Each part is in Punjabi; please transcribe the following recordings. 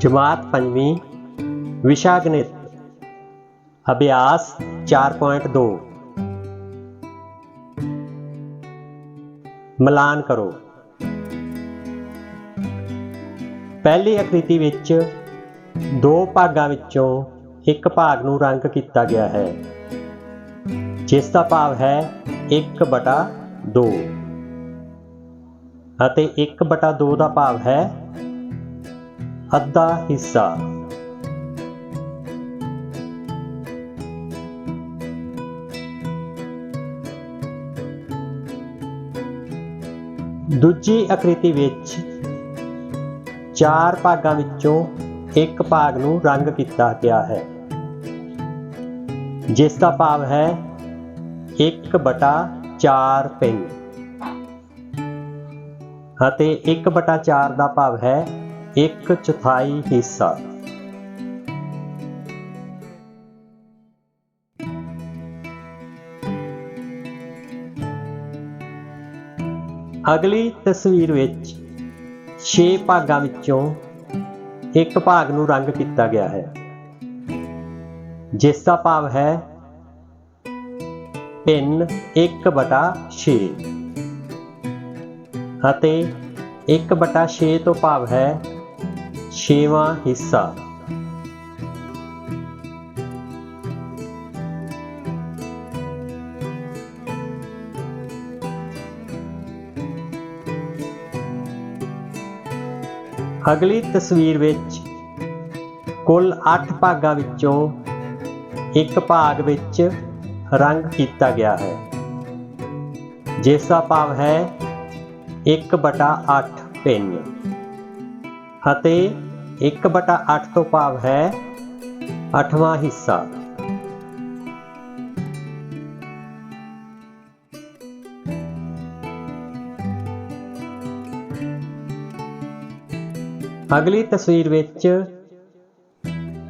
ਜਮਾਤ ਪੰਜਵੀਂ ਵਿਸ਼ਾ ਗਣਿਤ ਅਭਿਆਸ 4.2 ਮਿਲਾਨ ਕਰੋ। ਪਹਿਲੀ ਆਕ੍ਰਿਤੀ ਵਿੱਚ ਦੋ ਭਾਗਾਂ ਵਿੱਚੋਂ ਇੱਕ ਭਾਗ ਨੂੰ ਰੰਗ ਕੀਤਾ ਗਿਆ ਹੈ, ਜਿਸ ਦਾ ਭਾਵ ਹੈ 1 ਬਟਾ 2 ਅਤੇ 1 ਬਟਾ 2 ਦਾ ਭਾਵ ਹੈ ਅੱਧਾ ਹਿੱਸਾ। ਦੂਜੀ ਆਕ੍ਰਿਤੀ ਵਿੱਚ ਚਾਰ ਭਾਗਾਂ ਵਿੱਚੋਂ ਇੱਕ ਭਾਗ ਨੂੰ ਰੰਗ ਕੀਤਾ ਗਿਆ ਹੈ। ਜਿਸ ਦਾ ਭਾਵ ਹੈ 1 ਬਟਾ 4 ਪਿੰਗ ਅਤੇ 1 ਬਟਾ 4 ਦਾ ਭਾਵ ਹੈ 1 ਚੌਥਾਈ ਹਿੱਸਾ। ਅਗਲੀ ਤਸਵੀਰ ਵਿੱਚ 6 ਭਾਗਾਂ ਵਿੱਚੋਂ ਇੱਕ ਭਾਗ ਨੂੰ ਰੰਗ ਕੀਤਾ ਗਿਆ ਹੈ। ਜਿਸ ਦਾ ਭਾਵ ਹੈ ਪਿੰਨ 1 ਬਟਾ 6 ਅਤੇ 1 ਬਟਾ 6 ਤੋਂ ਭਾਵ ਹੈ ਛੇਵਾਂ ਹਿੱਸਾ ਅਗਲੀ ਤਸਵੀਰ ਵਿੱਚ ਕੁੱਲ 8 ਭਾਗਾਂ ਵਿੱਚੋਂ ਇੱਕ ਭਾਗ ਵਿੱਚ ਰੰਗ ਕੀਤਾ ਗਿਆ ਹੈ ਜਿਸ ਦਾ ਭਾਵ ਹੈ 1 ਬਟਾ 8 ਪਿੰਨ ਅਤੇ 1 ਬਟਾ 8 ਤੋਂ ਭਾਵ ਹੈ 8ਵਾਂ ਹਿੱਸਾ। ਅਗਲੀ ਤਸਵੀਰ ਵਿੱਚ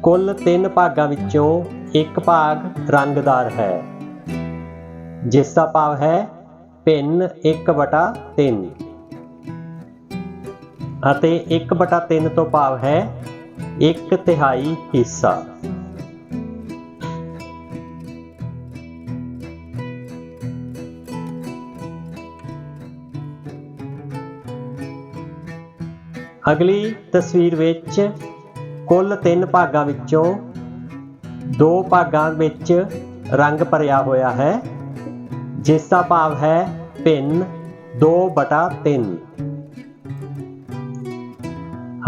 ਕੁੱਲ 3 ਭਾਗਾਂ ਵਿੱਚੋਂ ਇੱਕ ਭਾਗ ਰੰਗਦਾਰ ਹੈ ਜਿਸ ਦਾ ਭਾਵ ਹੈ ਪਿੰਨ 1/3 ਅਤੇ 1/3 ਤੋਂ ਭਾਵ ਹੈ 1 ਤਿਹਾਈ ਹਿੱਸਾ। ਅਗਲੀ ਤਸਵੀਰ ਵਿੱਚ ਕੁੱਲ 3 ਭਾਗਾਂ ਵਿੱਚੋਂ ਦੋ ਭਾਗਾਂ ਵਿੱਚ ਰੰਗ ਭਰਿਆ ਹੋਇਆ ਹੈ, ਜਿਸ ਦਾ ਭਾਵ ਹੈ ਭਿੰਨ 2/3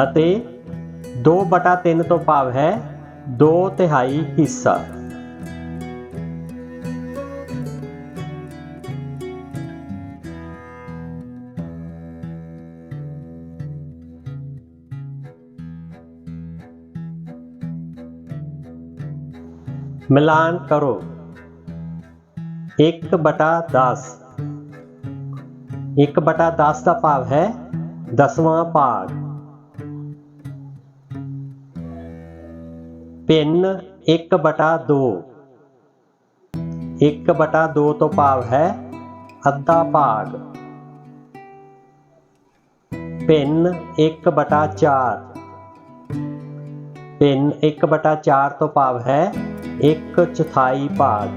ਅਤੇ 2/3 ਤੋਂ ਭਾਵ ਹੈ 2 ਤਿਹਾਈ ਹਿੱਸਾ ਮਿਲਾਨ ਕਰੋ 1 ਬਟਾ 10 1 ਬਟਾ 10 ਦਾ ਭਾਵ ਹੈ ਦਸਵਾਂ ਭਾਗ ਪਿੰਨ 1 ਬਟਾ 2 1 ਬਟਾ 2 ਤੋਂ ਭਾਵ ਹੈ ਅੱਧਾ ਭਾਗ ਪਿੰਨ 1 ਬਟਾ 4 ਪਿੰਨ 1 ਬਟਾ 4 ਤੋਂ ਭਾਵ ਹੈ 1 ਚੌਥਾਈ ਭਾਗ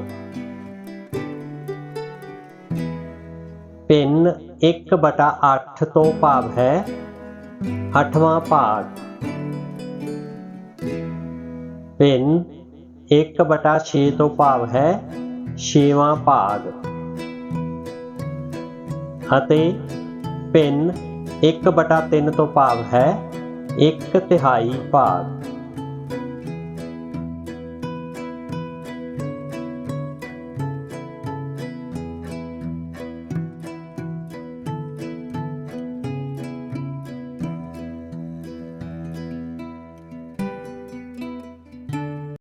ਪਿੰਨ 1 ਬਟਾ 8 ਤੋਂ ਭਾਵ ਹੈ 8ਵਾਂ ਭਾਗ ਪਿੰਨ 1 ਬਟਾ 6 ਤੋਂ ਭਾਵ ਹੈ 6ਵਾਂ ਭਾਗ। ਅਤੇ ਪਿੰਨ 1 ਬਟਾ 3 ਤੋਂ ਭਾਵ ਹੈ 1 ਤਿਹਾਈ ਭਾਗ।